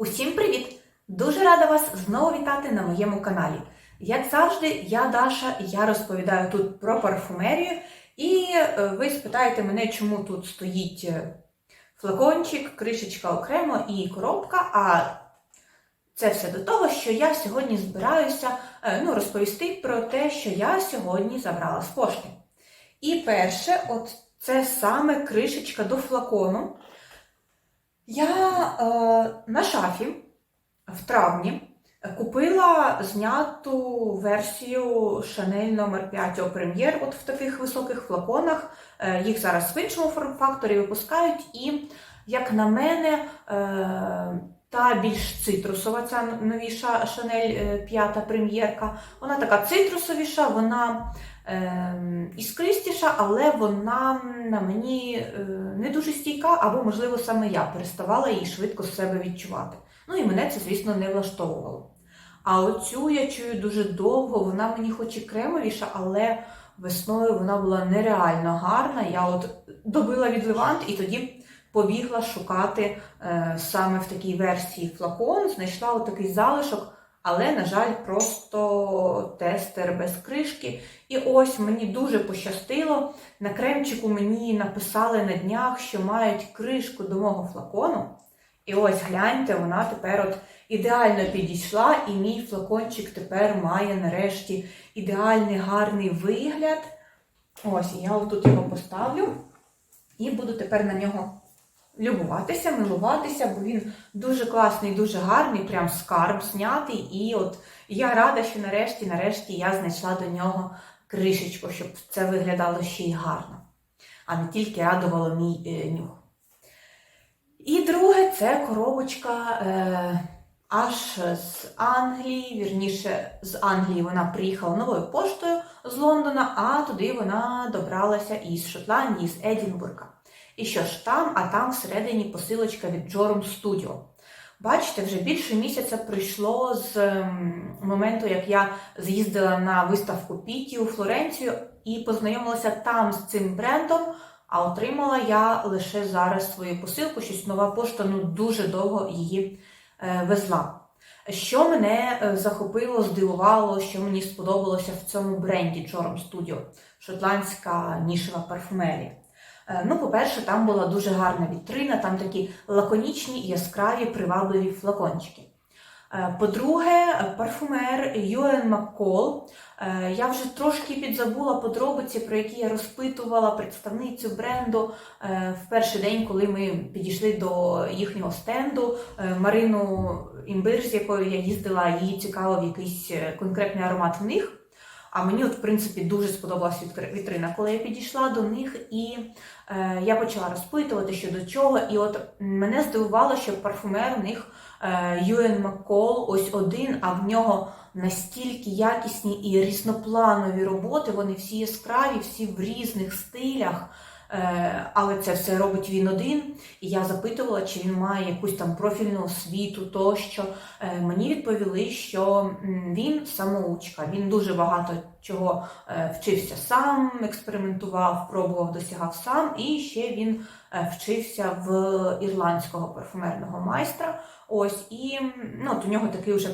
Усім привіт! Дуже рада вас знову вітати на моєму каналі. Як завжди, я Даша, і я розповідаю тут про парфумерію. І е, ви спитаєте мене, чому тут стоїть е, флакончик, кришечка окремо і коробка. А це все до того, що я сьогодні збираюся е, ну, розповісти про те, що я сьогодні забрала з пошти. І перше, от це саме кришечка до флакону. Я е, на шафі в травні купила зняту версію Chanel номер 5 Eau Premier от в таких високих флаконах. Е, їх зараз в іншому форм-факторі випускають, і, як на мене, е, та більш цитрусова, ця новіша Chanel 5 прем'єрка. Вона така цитрусовіша, вона е, іскристіша, але вона на мені е, не дуже стійка, або, можливо, саме я переставала її швидко з себе відчувати. Ну і мене це, звісно, не влаштовувало. А оцю я чую дуже довго, вона мені хоч і кремовіша, але весною вона була нереально гарна. Я от добила від Левант і тоді побігла шукати е, саме в такій версії флакон, знайшла отакий залишок, але, на жаль, просто тестер без кришки. І ось мені дуже пощастило. На кремчику мені написали на днях, що мають кришку до мого флакону. І ось гляньте, вона тепер от ідеально підійшла, і мій флакончик тепер має нарешті ідеальний гарний вигляд. Ось, я отут його поставлю і буду тепер на нього любуватися, милуватися, бо він дуже класний, дуже гарний, прям скарб знятий. І от я рада, що нарешті, нарешті я знайшла до нього кришечку, щоб це виглядало ще й гарно, а не тільки радувало мій е, нюх. І друге, це коробочка е, аж з Англії, вірніше, з Англії вона приїхала новою поштою з Лондона, а туди вона добралася із Шотландії, з Едінбурга. І що ж там, а там всередині посилочка від Jorum Studio. Бачите, вже більше місяця пройшло з ем, моменту, як я з'їздила на виставку Піті у Флоренцію і познайомилася там з цим брендом. А отримала я лише зараз свою посилку, щось нова пошта ну дуже довго її е, везла. Що мене е, захопило, здивувало, що мені сподобалося в цьому бренді Jorum Studio, шотландська нішева парфумерія. Е, ну, по-перше, там була дуже гарна вітрина, там такі лаконічні, яскраві, привабливі флакончики. Е, По-друге, парфумер Юен Маккол. Е, Я вже трошки підзабула подробиці, про які я розпитувала представницю бренду в перший день, коли ми підійшли до їхнього стенду. Марину Імбир, з якою я їздила, її цікавив якийсь конкретний аромат в них. А мені, от, в принципі, дуже сподобалась вітрина, коли я підійшла до них, і е, я почала розпитувати щодо чого. І от мене здивувало, що парфумер у них е, Юен Маккол ось один, а в нього настільки якісні і різнопланові роботи, вони всі яскраві, всі в різних стилях. Е, Але це все робить він один. І я запитувала, чи він має якусь там профільну освіту тощо. Е, Мені відповіли, що він самоучка. Він дуже багато чого е, вчився сам, експериментував, пробував, досягав сам. І ще він вчився в ірландського парфумерного майстра. Ось і ну, от у нього такий вже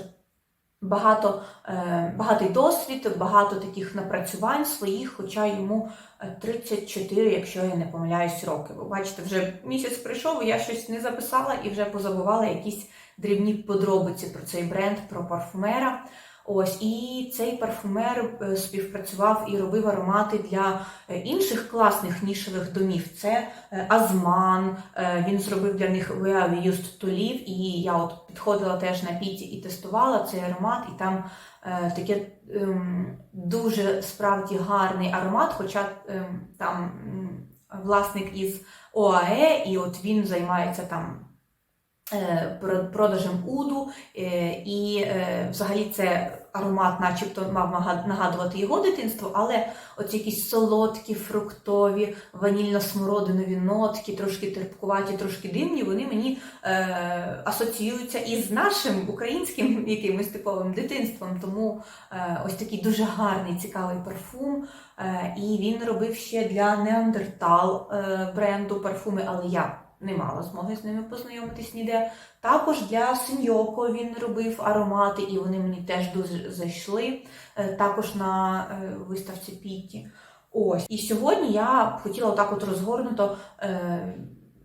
багато, е, багатий досвід, багато таких напрацювань своїх, хоча йому е, 34, якщо я не помиляюсь, роки. Ви бачите, вже місяць прийшов, я щось не записала і вже позабувала якісь дрібні подробиці про цей бренд, про парфумера. Ось і цей парфумер е, співпрацював і робив аромати для е, інших класних нішевих домів. Це е, Азман. Він зробив для них We to Live, і я от підходила теж на піті і тестувала цей аромат, і там таке ем, дуже справді гарний аромат, хоча ем, там власник із ОАЕ, і от він займається там. Е, про- Продажем уду, е, і е, взагалі це аромат, начебто, мав нагадувати його дитинство, але оці якісь солодкі, фруктові, ванільно-смородинові нотки, трошки терпкуваті, трошки димні, вони мені асоціюються із нашим українським якимось типовим дитинством. Тому ось такий дуже гарний, цікавий парфум. І він робив ще для Неандертал бренду парфуми, але я не мала змоги з ними познайомитись ніде. Також для Синьоко він робив аромати, і вони мені теж дуже зайшли. Е, Також на е, виставці Пітті. Ось. І сьогодні я б хотіла отак от розгорнуто е,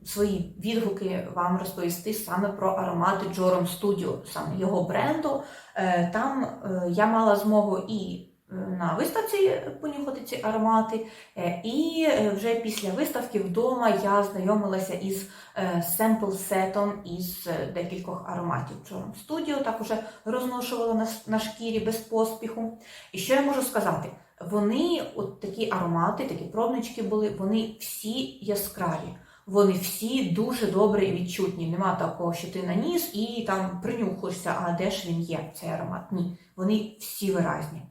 свої відгуки вам розповісти саме про аромати Jorum Studio, саме його бренду. Е, там е, я мала змогу і на виставці понюхати ці аромати, е, і е, вже після виставки вдома я знайомилася із е, семпл-сетом із е, декількох ароматів Jorum Studio, так уже розношувала на, шкірі без поспіху. І що я можу сказати? Вони, от такі аромати, такі пробнички були, вони всі яскраві. Вони всі дуже добре і відчутні. Нема такого, що ти наніс і там принюхуєшся, а де ж він є, цей аромат? Ні. Вони всі виразні.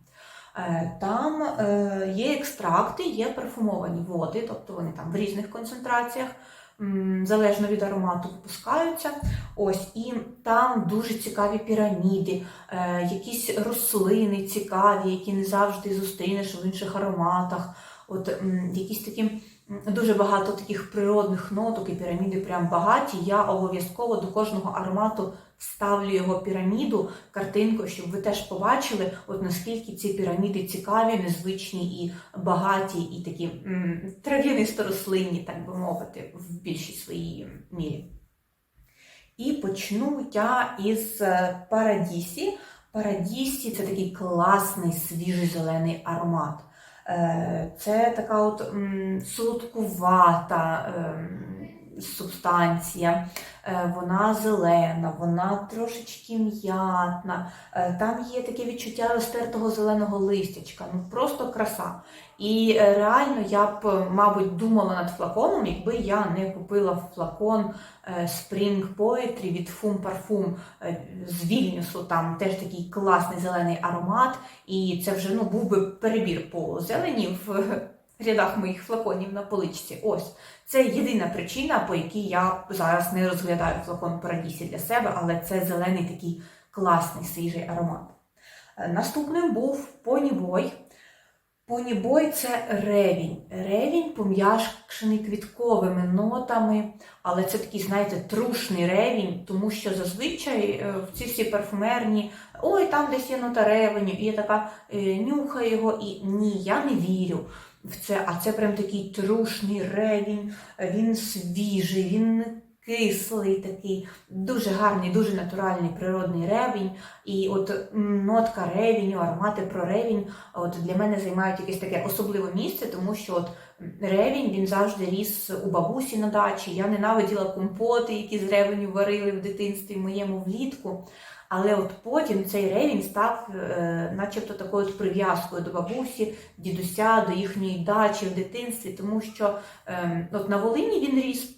Е, Там е, є екстракти, є парфумовані води, тобто вони там в різних концентраціях, залежно від аромату, випускаються. Ось, і там дуже цікаві піраміди, е, якісь рослини цікаві, які не завжди зустрінеш в інших ароматах. От якісь такі дуже багато таких природних ноток і піраміди прям багаті. Я обов'язково до кожного аромату ставлю його піраміду, картинку, щоб ви теж побачили, от наскільки ці піраміди цікаві, незвичні і багаті, і такі трав'янисто-рослинні, так би мовити, в більшій своїй мірі. І почну я із е, Парадісі. Парадісі це такий класний свіжий зелений аромат. Е, Це така от солодкувата ем, субстанція, вона зелена, вона трошечки м'ятна. Е, Там є таке відчуття розтертого зеленого листячка, ну просто краса. І е, реально я б, е, мабуть, думала над флаконом, якби я не купила флакон е, Spring Poetry від Fum Parfum е, з Вільнюсу. Там теж такий класний зелений аромат, і це вже ну, був би перебір по зелені в е, рядах моїх флаконів на поличці. Ось це єдина причина, по якій я зараз не розглядаю флакон Парадісі для себе, але це зелений такий класний свіжий аромат. Е, Наступним був Понібой. Понібой це ревінь. Ревінь пом'якшений квітковими нотами, але це такий, знаєте, трушний ревінь, тому що зазвичай е, в ці всі парфумерні, ой, там десь є нота ревеню, і я така е, нюхаю його, і ні, я не вірю в це. А це прям такий трушний ревінь, він свіжий, він кислий такий, дуже гарний, дуже натуральний природний ревінь. І от нотка ревіню, аромати про ревінь от для мене займають якесь таке особливе місце, тому що от ревінь він завжди ріс у бабусі на дачі. Я ненавиділа компоти, які з ревеню варили в дитинстві моєму влітку. Але от потім цей ревінь став е, начебто такою от прив'язкою до бабусі, дідуся, до їхньої дачі в дитинстві, тому що е, от на Волині він ріс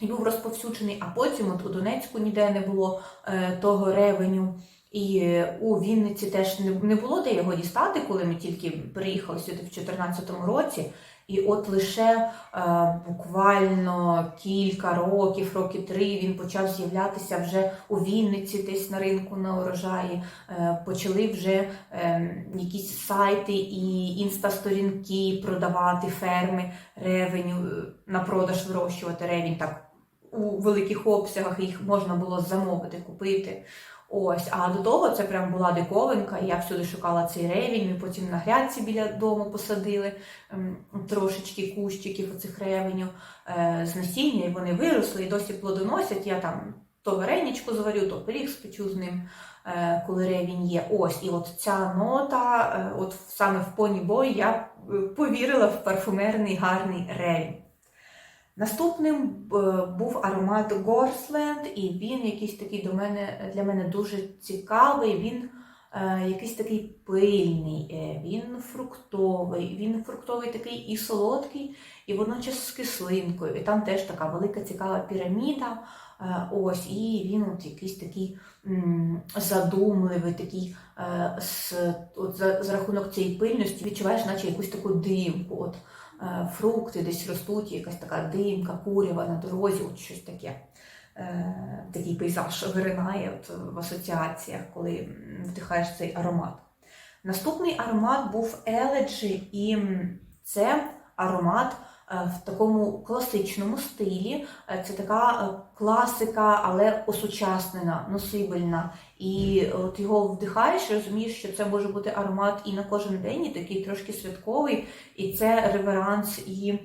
і був розповсюджений, а потім от у Донецьку ніде не було е, того ревеню. І е, у Вінниці теж не, не було де його дістати, коли ми тільки приїхали сюди в 2014 році. І от лише е, буквально кілька років, роки три, він почав з'являтися вже у Вінниці, десь на ринку на урожаї. Е, почали вже е, якісь сайти і інстасторінки продавати ферми ревеню е, на продаж вирощувати ревінь так у великих обсягах їх можна було замовити, купити. Ось, а до того це прям була диковинка. і Я всюди шукала цей ревінь. Ми потім на грядці біля дому посадили ем, трошечки кущиків оцих ревеню е, з насіння, і вони виросли і досі плодоносять. Я там то вареничку зварю, то пиріг спечу з ним, е, коли ревінь є. Ось, і от ця нота, е, от саме в поні бой я повірила в парфумерний гарний ревінь. Наступним е, був аромат Горсленд, і він якийсь такий до мене для мене дуже цікавий. Він е, якийсь такий пильний, е, він фруктовий, він фруктовий такий і солодкий, і водночас з кислинкою. І там теж така велика цікава піраміда. Ось, і він от якийсь такий задумливий, такий з, от за, за рахунок цієї пильності відчуваєш, наче якусь таку димку. От, фрукти десь ростуть, якась така димка, курява на дорозі, от щось таке. Е, Такий пейзаж виринає от в асоціаціях, коли вдихаєш цей аромат. Наступний аромат був Еледжі, і це аромат е, в такому класичному стилі. Е, Це така е, класика, але осучаснена, носибельна. І от його вдихаєш, розумієш, що це може бути аромат і на кожен день, і такий трошки святковий, і це реверанс і.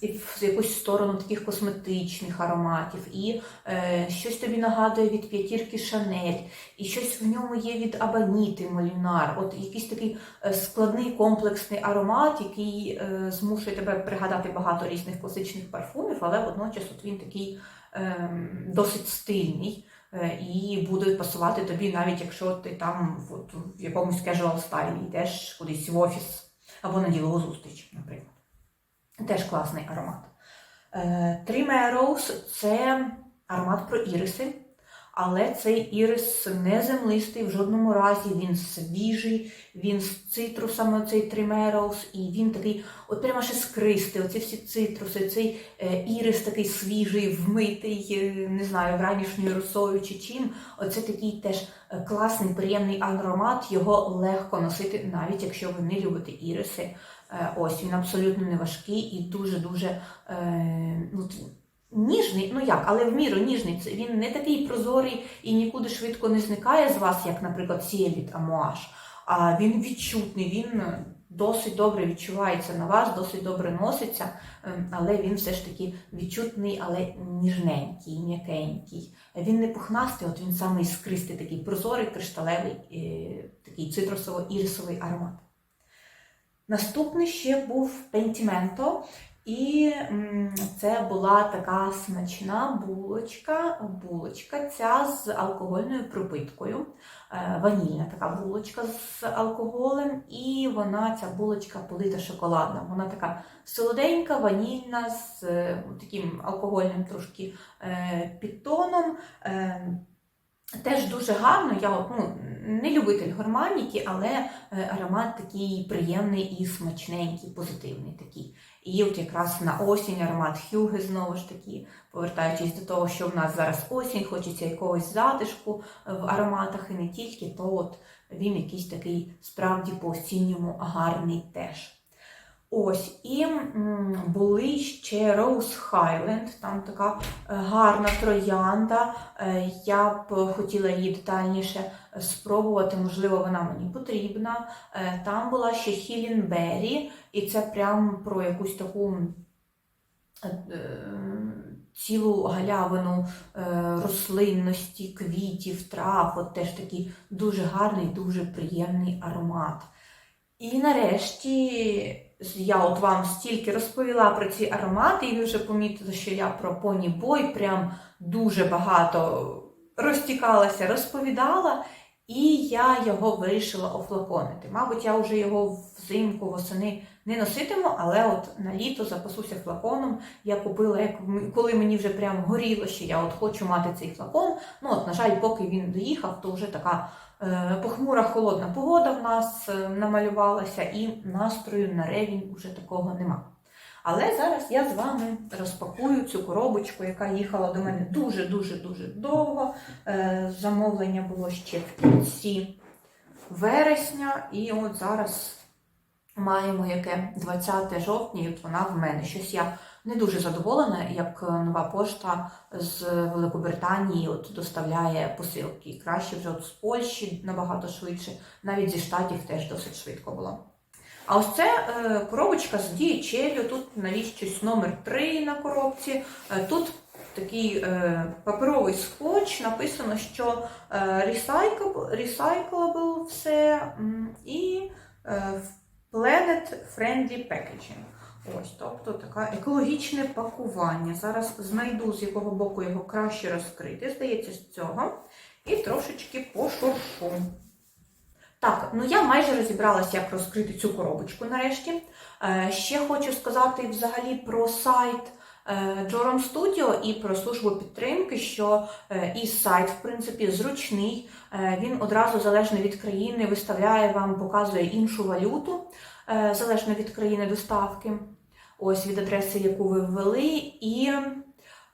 І в якусь сторону таких косметичних ароматів, і е, щось тобі нагадує від п'ятірки Шанель, і щось в ньому є від Абаніти Молінар. От якийсь такий е, складний комплексний аромат, який е, змушує тебе пригадати багато різних класичних парфумів, але водночас от він такий е, досить стильний. е, І буде пасувати тобі, навіть якщо ти там от, в якомусь casual стайлі йдеш кудись в офіс або на ділову зустріч, наприклад. Теж класний аромат. Е, Three – це аромат про іриси, але цей ірис не землистий в жодному разі, він свіжий, він з цитрусами, цей Three Meadows, і він такий, от прямо аж іскристий, оці всі цитруси, цей е, ірис такий свіжий, вмитий, е, не знаю, вранішньою росою чи чим. Оце такий теж класний, приємний аромат, його легко носити, навіть якщо ви не любите іриси. Е, Ось він абсолютно не важкий і дуже-дуже е, ну, ніжний. Ну як, але в міру ніжний. Він не такий прозорий і нікуди швидко не зникає з вас, як, наприклад, сіє Амуаш. А він відчутний, він досить добре відчувається на вас, досить добре носиться, е, але він все ж таки відчутний, але ніжненький, м'якенький. Він не пухнастий, от він саме іскристий, такий прозорий, кришталевий, такий цитрусово-ірисовий аромат. Наступний ще був Pentimento, і це була така смачна булочка, булочка ця з алкогольною пропиткою, е, ванільна така булочка з алкоголем, і вона, ця булочка полита шоколадна. Вона така солоденька, ванільна, з е, таким алкогольним трошки е, підтоном. Теж дуже гарно, я ну, не любитель гурманіки, але е, аромат такий приємний і смачненький, позитивний такий. І от якраз на осінь аромат Хюги знову ж таки, повертаючись до того, що в нас зараз осінь, хочеться якогось затишку е, в ароматах і не тільки, то от він якийсь такий справді по осінньому гарний теж. Ось, і були ще Rose Highland, там така е, гарна троянда. Е, Я б хотіла її детальніше спробувати, можливо, вона мені потрібна. Е, Там була ще Хілінбері, і це прям про якусь таку е, е, цілу галявину е, рослинності, квітів, трав. От теж такий дуже гарний, дуже приємний аромат. І нарешті я от вам стільки розповіла про ці аромати, і ви вже помітили, що я про поні бой прям дуже багато розтікалася, розповідала, і я його вирішила офлаконити. Мабуть, я вже його взимку, восени не носитиму, але от на літо запасуся флаконом. Я купила, як коли мені вже прям горіло, що я от хочу мати цей флакон. Ну, от, на жаль, поки він доїхав, то вже така похмура холодна погода в нас е, намалювалася, і настрою на ревінь уже такого нема. Але зараз я з вами розпакую цю коробочку, яка їхала до мене дуже-дуже дуже довго. Е, замовлення було ще в кінці вересня, і от зараз маємо яке 20 жовтня, і от вона в мене. Щось я не дуже задоволена, як е, нова пошта з Великобританії от доставляє посилки. Краще вже от з Польщі набагато швидше, навіть зі штатів теж досить швидко було. А ось це е, коробочка з дієчелю, тут навіщось номер 3 на коробці. Е, тут такий паперовий скотч, написано, що recyclable, recyclable все і planet friendly packaging. Ось, тобто таке екологічне пакування. Зараз знайду, з якого боку його краще розкрити. Здається, з цього. І трошечки пошуршу. Так, ну я майже розібралася, як розкрити цю коробочку нарешті. Е, ще хочу сказати взагалі про сайт е, Joram Studio і про службу підтримки, що е, і сайт, в принципі, зручний. Е, він одразу залежно від країни виставляє вам, показує іншу валюту, залежно від країни доставки. Ось від адреси, яку ви ввели. І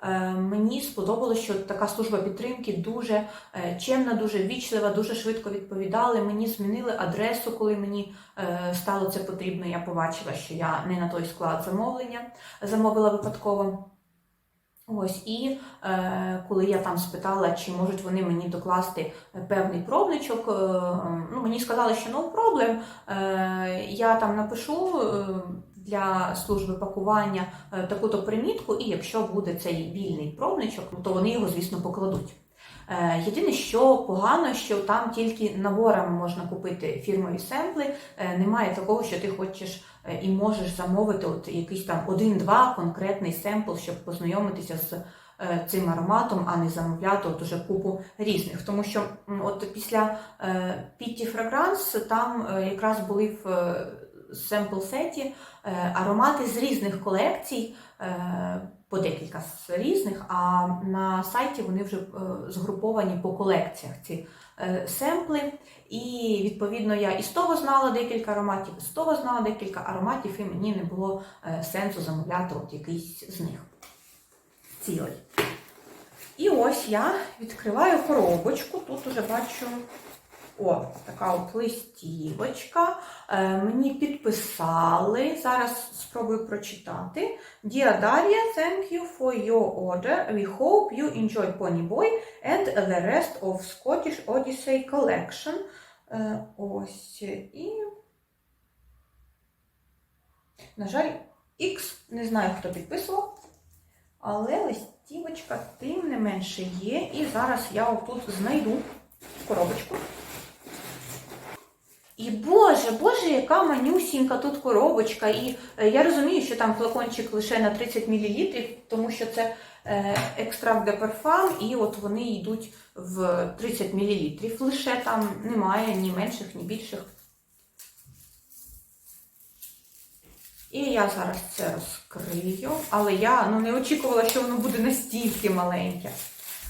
Е, Мені сподобалося, що така служба підтримки дуже е, чемна, дуже вічлива, дуже швидко відповідали. Мені змінили адресу, коли мені е, стало це потрібно. Я побачила, що я не на той склад замовлення замовила випадково. Ось і е, коли я там спитала, чи можуть вони мені докласти певний пробничок, е, ну мені сказали, що no problem, е, я там напишу для служби пакування е, таку-то примітку, і якщо буде цей вільний пробничок, то вони його, звісно, покладуть. Е, Єдине, що погано, що там тільки наборами можна купити фірмові семпли. Е, Немає такого, що ти хочеш і можеш замовити от якийсь там один-два конкретний семпл, щоб познайомитися з цим ароматом, а не замовляти от уже купу різних. Тому що от після Pitty Fragrance там якраз були в е, семпл сеті е, аромати з різних колекцій. е, По декілька з різних, а на сайті вони вже е, згруповані по колекціях ці семпли. І відповідно я і з того знала декілька ароматів, і з того знала декілька ароматів, і мені не було сенсу замовляти от якийсь з них цілий. І ось я відкриваю коробочку. Тут уже бачу о, така от листівочка. Е, мені підписали. Зараз спробую прочитати. Dear Daria, thank you for your order. We hope you enjoy Pony Boy and the rest of Scottish Odyssey collection. Е, ось і. На жаль, X, не знаю, хто підписував, але листівочка тим не менше є. І зараз я отут знайду коробочку. І боже, боже, яка манюсінька тут коробочка. І е, я розумію, що там флакончик лише на 30 мл, тому що це е, екстракт де парфам, і от вони йдуть в 30 мл. Лише там немає ні менших, ні більших. І я зараз це розкрию, але я ну, не очікувала, що воно буде настільки маленьке.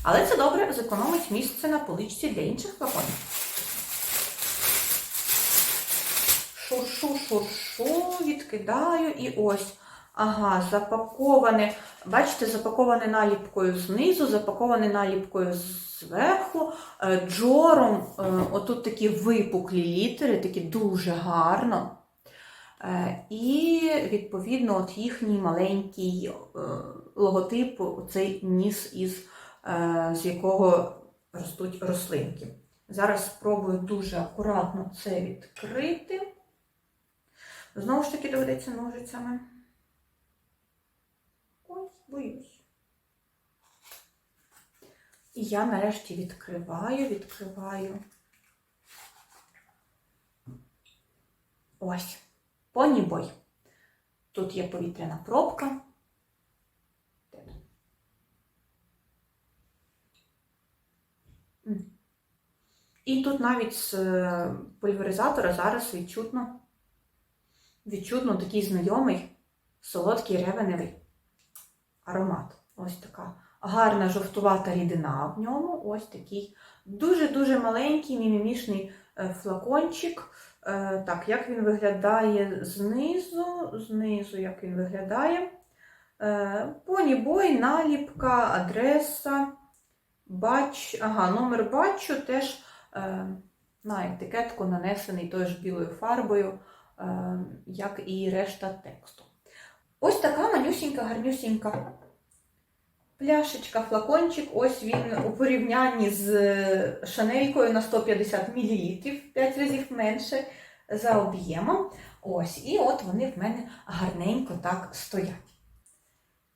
Але це добре, зекономить місце на поличці для інших флаконів. Шуршу, відкидаю і ось. Ага, запаковане. Бачите, запаковане наліпкою знизу, запаковане наліпкою зверху. Е, Джором, е, отут такі випуклі літери, такі дуже гарно. Е, І, відповідно, от їхній маленький логотип, цей ніс, із, з якого ростуть рослинки. Зараз спробую дуже акуратно це відкрити. Знову ж таки доведеться ножицями. Ой, боюсь. І я нарешті відкриваю, відкриваю. Ось. Понібой. Тут є повітряна пробка. І тут навіть з е, пульверизатора зараз відчутно, відчутно такий знайомий солодкий ревеневий аромат. Ось така гарна жовтувата рідина в ньому. Ось такий дуже-дуже маленький мімімішний е, флакончик. Е, Так, як він виглядає знизу, знизу, як він виглядає. Понібой, наліпка, адреса, бач, ага, номер бачу теж е, на етикетку нанесений тою білою фарбою, е, як і решта тексту. Ось така манюсінька, гарнюсінька пляшечка, флакончик. Ось він у порівнянні з шанелькою на 150 мл, 5 разів менше за об'ємом. Ось, і от вони в мене гарненько так стоять.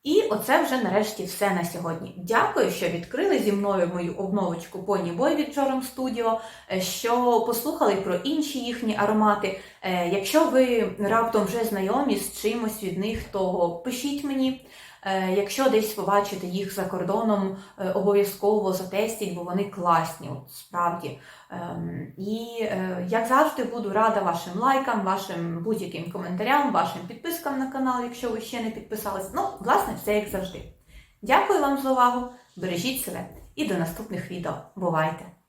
І оце вже нарешті все на сьогодні. Дякую, що відкрили зі мною мою обновочку Pony Boy від Jorum Studio, е, що послухали про інші їхні аромати. Е, Якщо ви раптом вже знайомі з чимось від них, то пишіть мені. Е, Якщо десь побачите їх за кордоном, е, обов'язково затестіть, бо вони класні, от, справді. Ем, І е, як завжди буду рада вашим лайкам, вашим будь-яким коментарям, вашим підпискам на канал, якщо ви ще не підписались. Ну, власне, все як завжди. Дякую вам за увагу, бережіть себе і до наступних відео. Бувайте!